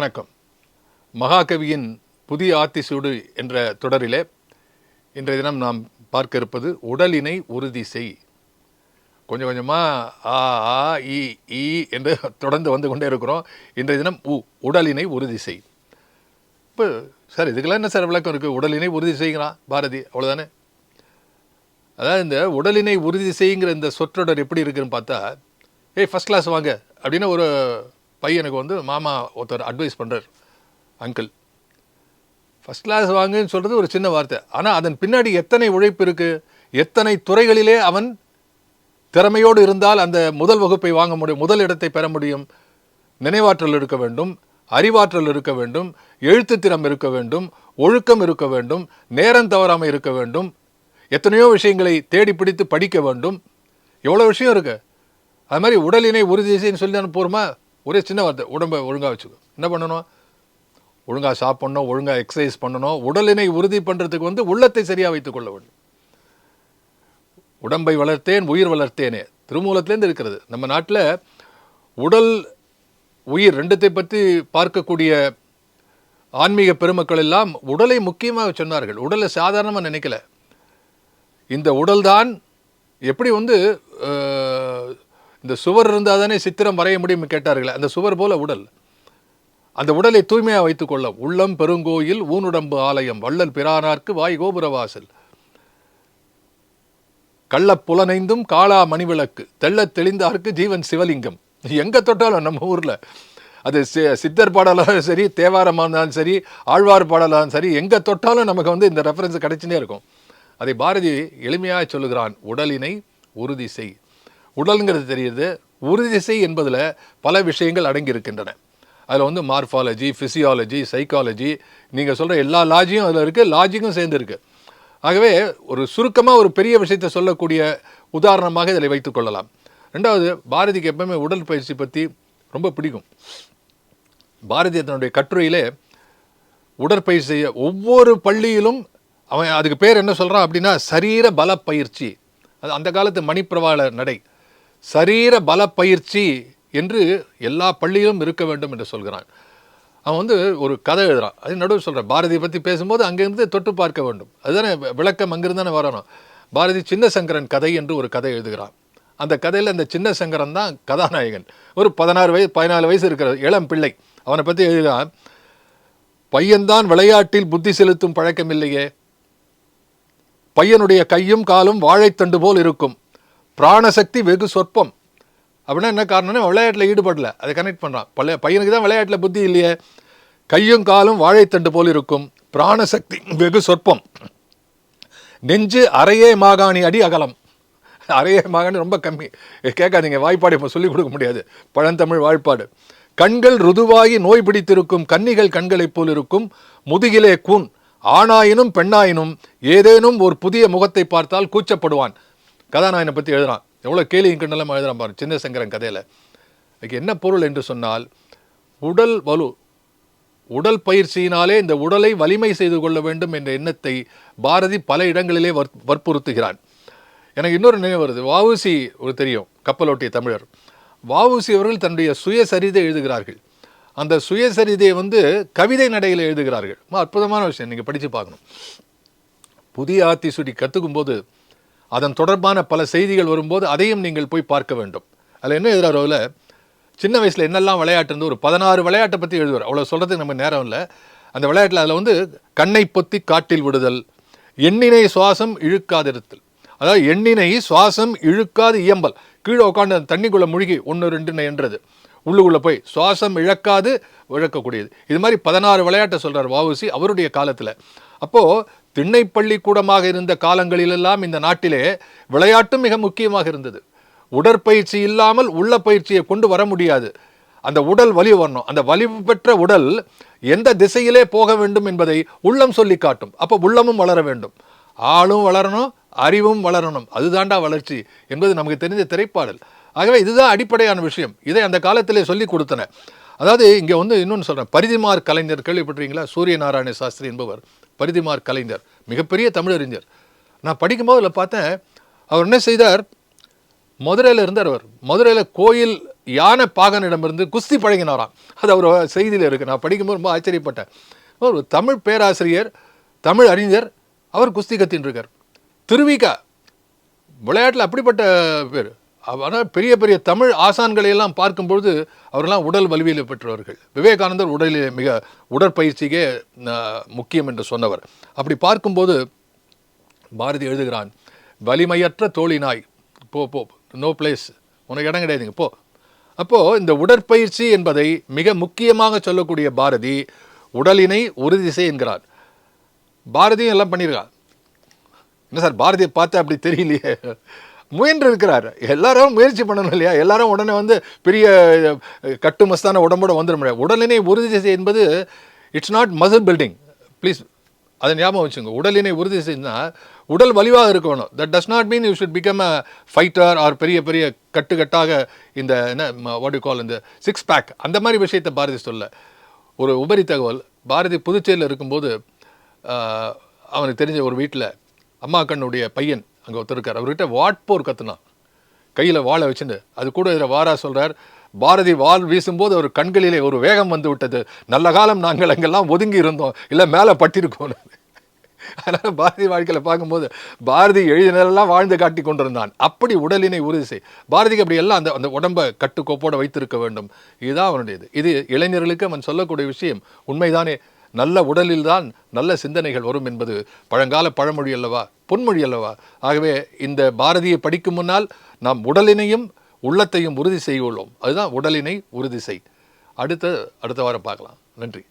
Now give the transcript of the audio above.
வணக்கம். மகாகவியின் புதிய ஆத்திசூடு என்ற தொடரிலே இன்றைய தினம் நாம் பார்க்க இருப்பது உடலினை உறுதி செய். கொஞ்சம் கொஞ்சமாக ஆ ஆ இ என்று தொடர்ந்து வந்து கொண்டே இருக்கிறோம். இன்றைய தினம் உ உடலினை உறுதி செய். இப்போ சார் இதுக்கெல்லாம் என்ன சார் விளக்கம் இருக்குது உடலினை உறுதி செய்கிறான் பாரதி அவ்வளோதானே அதாவது இந்த உடலினை உறுதி செய்யுங்கிற இந்த சொற்றொடர் எப்படி இருக்குன்னு பார்த்தா ஏய் ஃபஸ்ட் கிளாஸ் வாங்க அப்படின்னு ஒரு பையனுக்கு வந்து மாமா ஒருத்தர் அட்வைஸ் பண்ணுறார் அங்கிள் ஃபஸ்ட் கிளாஸ் வாங்குன்னு சொல்கிறது ஒரு சின்ன வார்த்தை. ஆனால் அதன் பின்னாடி எத்தனை உழைப்பு இருக்குது எத்தனை துறைகளிலே அவன் திறமையோடு இருந்தால் அந்த முதல் வகுப்பை வாங்க முடியும் முதல் இடத்தை பெற முடியும். நினைவாற்றல் இருக்க வேண்டும் அறிவாற்றல் இருக்க வேண்டும் எழுத்து திறம் இருக்க வேண்டும் ஒழுக்கம் இருக்க வேண்டும் நேரம் தவறாமல் இருக்க வேண்டும் எத்தனையோ விஷயங்களை தேடி பிடித்து படிக்க வேண்டும். எவ்வளோ விஷயம் இருக்கு? அது மாதிரி உடலினை உறுதி செய்யன்னு சொல்லி தானே போகிறோமா ஒரே சின்ன வார்த்தை உடம்பை ஒழுங்காக வச்சுக்கோ. என்ன பண்ணணும்? ஒழுங்காக சாப்பிட்ணும் ஒழுங்காக எக்ஸசைஸ் பண்ணணும். உடலினை உறுதி பண்ணுறதுக்கு வந்து உள்ளத்தை சரியாக வைத்துக் கொள்ள வேண்டும். உடம்பை வளர்த்தேன் உயிர் வளர்த்தேனே. திருமூலத்திலேருந்து இருக்கிறது. நம்ம நாட்டில் உடல் உயிர் ரெண்டுத்தை பற்றி பார்க்கக்கூடிய ஆன்மீக பெருமக்கள் எல்லாம் உடலை முக்கியமாக சொன்னார்கள். உடலை சாதாரணமாக நினைக்கல. இந்த உடல்தான் எப்படி வந்து இந்த சுவர் இருந்தால் தானே சித்திரம் வரைய முடியும் கேட்டார்களே அந்த சுவர் போல உடல். அந்த உடலை தூய்மையாக வைத்துக்கொள்ள உள்ளம் பெருங்கோயில் ஊனுடம்பு ஆலயம் வள்ளல் பிரானார்க்கு வாய் கோபுரவாசல் கள்ள புலனைந்தும் காளா மணிவிளக்கு தெள்ளத் தெளிந்தார்க்கு ஜீவன் சிவலிங்கம். எங்கே தொட்டாலும் நம்ம ஊரில்? அது சி- சித்தர் பாடலாலும் சரி தேவாரமாக இருந்தாலும் சரி ஆழ்வார் பாடலாலும் சரி எங்கே தொட்டாலும் நமக்கு வந்து இந்த ரெஃபரன்ஸ் கிடைச்சுட்டே இருக்கும். அதை பாரதி எளிமையாக சொல்லுகிறான் உடலினை உறுதி செய். உடலுங்கிறது தெரியுது. உறுதிசை என்பதில் பல விஷயங்கள் அடங்கியிருக்கின்றன. அதில் வந்து மார்ஃபாலஜி ஃபிசியாலஜி சைக்காலஜி நீங்கள் சொல்கிற எல்லா லாஜியும் அதில் இருக்குது லாஜிக்கும் சேர்ந்துருக்கு. ஆகவே ஒரு சுருக்கமாக ஒரு பெரிய விஷயத்தை சொல்லக்கூடிய உதாரணமாக இதில் வைத்துக்கொள்ளலாம் ரெண்டாவது பாரதிக்கு எப்பவுமே உடற்பயிற்சி பற்றி ரொம்ப பிடிக்கும். பாரதி தன்னுடைய கட்டுரையிலே உடற்பயிற்சி செய்ய ஒவ்வொரு பள்ளியிலும் அவன் அதுக்கு பேர் என்ன சொல்கிறான் அப்படின்னா சரீர பல பயிற்சி அது அந்த காலத்து மணிப்பிரவாள நடை. சரீர பல பயிற்சி என்று எல்லா பள்ளியிலும் இருக்க வேண்டும் என்று சொல்கிறான். அவன் வந்து ஒரு கதை எழுதுறான். அது நடுவு சொல்கிறான் பாரதியை பற்றி பேசும்போது அங்கேருந்து தொட்டு பார்க்க வேண்டும். அதுதானே விளக்கம் அங்கிருந்து தானே வரணும். பாரதி சின்ன சங்கரன் கதை என்று ஒரு கதை எழுதுகிறான். அந்த கதையில் அந்த சின்ன சங்கரன் தான் கதாநாயகன். ஒரு பதினாறு வயசு பதினாலு வயசு இருக்கிற இளம் பிள்ளை. அவனை பற்றி எழுதுகிறான் பையன்தான் விளையாட்டில் புத்தி செலுத்தும் பழக்கம் இல்லையே. பையனுடைய கையும் காலும் வாழைத்தண்டு போல் இருக்கும். பிராணசக்தி வெகு சொற்பம். அப்படின்னா என்ன காரணம்னா விளையாட்டில் ஈடுபடல. அதை கனெக்ட் பண்ணுறான் பழைய பையனுக்கு தான் விளையாட்டில் புத்தி இல்லையே. கையும் காலும் வாழைத்தண்டு போல் இருக்கும். பிராணசக்தி வெகு சொற்பம். நெஞ்சு அரையே மாகாணி அடி அகலம். அரையே மாகாணி ரொம்ப கம்மி. கேட்காதீங்க. வாய்ப்பாடு இப்போ சொல்லிக் கொடுக்க முடியாது. பழந்தமிழ் வாய்ப்பாடு. கண்கள் ருதுவாகி நோய் பிடித்திருக்கும். கன்னிகள் கண்களைப் போல் இருக்கும். முதுகிலே கூன். ஆணாயினும் பெண்ணாயினும் ஏதேனும் ஒரு புதிய முகத்தை பார்த்தால் கூச்சப்படுவான். கதாநாயனை பற்றி எழுதுறான். எவ்வளோ கேலியும் கண்டெல்லாம் எழுதுறான் பாரு சின்ன சங்கரன் கதையில். இதுக்கு என்ன பொருள் என்று சொன்னால் உடல் வலு உடல் பயிற்சியினாலே இந்த உடலை வலிமை செய்து கொள்ள வேண்டும் என்ற எண்ணத்தை பாரதி பல இடங்களிலே வற் வற்புறுத்துகிறான். எனக்கு இன்னொரு நினைவு வருது. வாவுசி ஒரு தெரியும் கப்பலோட்டிய தமிழர். வாவுசி அவர்கள் தன்னுடைய சுயசரிதை எழுதுகிறார்கள். அந்த சுயசரிதையை வந்து கவிதை நடையில் எழுதுகிறார்கள். அற்புதமான விஷயம் நீங்கள் படித்து பார்க்கணும். புதிய ஆத்திசூடி கற்றுக்கும் போது அதன் தொடர்பான பல செய்திகள் வரும்போது அதையும் நீங்கள் போய் பார்க்க வேண்டும். அதில் என்ன எழுதுறார் அதில் சின்ன வயசில் என்னெல்லாம் விளையாட்டு இருந்து ஒரு பதினாறு விளையாட்டை பற்றி எழுதுவார். அவ்வளோ சொல்கிறதுக்கு நம்ம நேரம் இல்லை. அந்த விளையாட்டில் அதில் வந்து கண்ணை பொத்தி காட்டில் விடுதல் எண்ணினை சுவாசம் இழுக்காதிருத்தல். அதாவது எண்ணினை சுவாசம் இழுக்காது இயம்பல். கீழே உட்காந்து அந்த தண்ணிக்குள்ளே முழுகி ஒன்று ரெண்டுன்னு என்றது. உள்ளுக்குள்ளே போய் சுவாசம் இழக்காது இழக்கக்கூடியது இது மாதிரி பதினாறு விளையாட்டை சொல்கிறார் வஉசி அவருடைய காலத்தில். அப்போது திண்ணைப்பள்ளி கூடமாக இருந்த காலங்களிலெல்லாம் இந்த நாட்டிலே விளையாட்டும் மிக முக்கியமாக இருந்தது. உடற்பயிற்சி இல்லாமல் உள்ள பயிற்சியை கொண்டு வர முடியாது. அந்த உடல் வலி வரணும். அந்த வலிவு பெற்ற உடல் எந்த திசையிலே போக வேண்டும் என்பதை உள்ளம் சொல்லி காட்டும். அப்போ உள்ளமும் வளர வேண்டும். ஆளும் வளரணும் அறிவும் வளரணும். அதுதாண்டா வளர்ச்சி என்பது நமக்கு தெரிஞ்ச திரைப்பாடல். ஆகவே இதுதான் அடிப்படையான விஷயம். இதை அந்த காலத்திலே சொல்லி கொடுத்தன. அதாவது இங்கே வந்து இன்னொன்று சொல்கிறேன் பரிதிமார் கலைஞர் கேள்விப்பட்டிருக்கீங்களா? சூரிய நாராயண சாஸ்திரி என்பவர் பரிதிமார் கலைஞர் மிகப்பெரிய தமிழறிஞர் நான் படிக்கும்போது அதில் பார்த்தேன் அவர் என்ன செய்தார்? மதுரையில் இருந்தார் அவர். மதுரையில் கோயில் யானை பாகனிடமிருந்து குஸ்தி பழகினாராம். அது அவர் செய்தியில் இருக்குது நான் படிக்கும்போது ரொம்ப ஆச்சரியப்பட்டேன். ஒரு தமிழ் பேராசிரியர் தமிழ் அறிஞர் அவர் குஸ்தி கத்தின்னு இருக்கார். திருவிகா விளையாட்டில் அப்படிப்பட்ட பேர். ஆனால் பெரிய பெரிய தமிழ் ஆசான்களை எல்லாம் பார்க்கும்பொழுது அவரெல்லாம் உடல் வலுவியில் பெற்றவர்கள். விவேகானந்தர் உடலில் மிக உடற்பயிற்சிக்கே முக்கியம் என்று சொன்னவர். அப்படி பார்க்கும்போது பாரதி எழுதுகிறான் வலிமையற்ற தோழினாய் போ போ நோ பிளேஸ் உனக்கு இடம் கிடையாதுங்க போ. அப்போது இந்த உடற்பயிற்சி என்பதை மிக முக்கியமாக சொல்லக்கூடிய பாரதி உடலினை உறுதி செய் என்கிறார். பாரதியும் எல்லாம் பண்ணியிருக்கான். என்ன சார் பாரதியை பார்த்து அப்படி தெரியலையே? முயன்று இருக்கிறார் எல்லாரும் முயற்சி பண்ணணும் இல்லையா? எல்லாரும் உடனே வந்து பெரிய கட்டுமஸ்தான உடம்போட வந்துட முடியாது. உடலினை உறுதி செய் என்பது it's not muscle building please அதை ஞாபகம் வச்சுங்க உடலினை உறுதி செய்யணும்னா உடல் வலிவாக இருக்கணும். That does not mean you should become a fighter or பெரிய பெரிய கட்டுக்கட்டாக இந்த என்ன வாட் யூ கால் இந்த சிக்ஸ் பேக் அந்த மாதிரி விஷயத்தை பாரதி சொல்ல. ஒரு உபரி தகவல். பாரதி புதுச்சேரியில் இருக்கும்போது அவனுக்கு தெரிஞ்ச ஒரு வீட்டில் அம்மா கண்ணுடைய பையன் அங்கே ஒருத்தர் இருக்கார். அவர்கிட்ட வாட்போர் கத்துனான் கையில் வாழை வச்சுட்டு அது கூட இதில் வாரா சொல்கிறார் பாரதி வால் வீசும்போது ஒரு கண்களிலே ஒரு வேகம் வந்து விட்டது. நல்ல காலம் நாங்கள் அங்கெல்லாம் ஒதுங்கி இருந்தோம். இல்லை மேலே பட்டிருக்கோம். அதனால் பாரதி வாழ்க்கையில் பார்க்கும்போது பாரதி எழுதினெல்லாம் வாழ்ந்து காட்டி கொண்டிருந்தான். அப்படி உடலினை உறுதி செய். பாரதிக்கு அப்படி எல்லாம் அந்த அந்த உடம்பை கட்டுக்கோப்போடு வைத்திருக்க வேண்டும். இதுதான் அவனுடையது. இது இளைஞர்களுக்கு அவன் சொல்லக்கூடிய விஷயம். உண்மைதானே? நல்ல உடலில்தான் நல்ல சிந்தனைகள் வரும் என்பது பழங்கால பழமொழி அல்லவா பொன்மொழி அல்லவா? ஆகவே இந்த பாரதியை படிக்கும் முன்னால் நாம் உடலினையும் உள்ளத்தையும் உறுதி செய்துள்ளோம். அதுதான் உடலினை உறுதி செய். அடுத்த அடுத்த வாரம் பார்க்கலாம். நன்றி.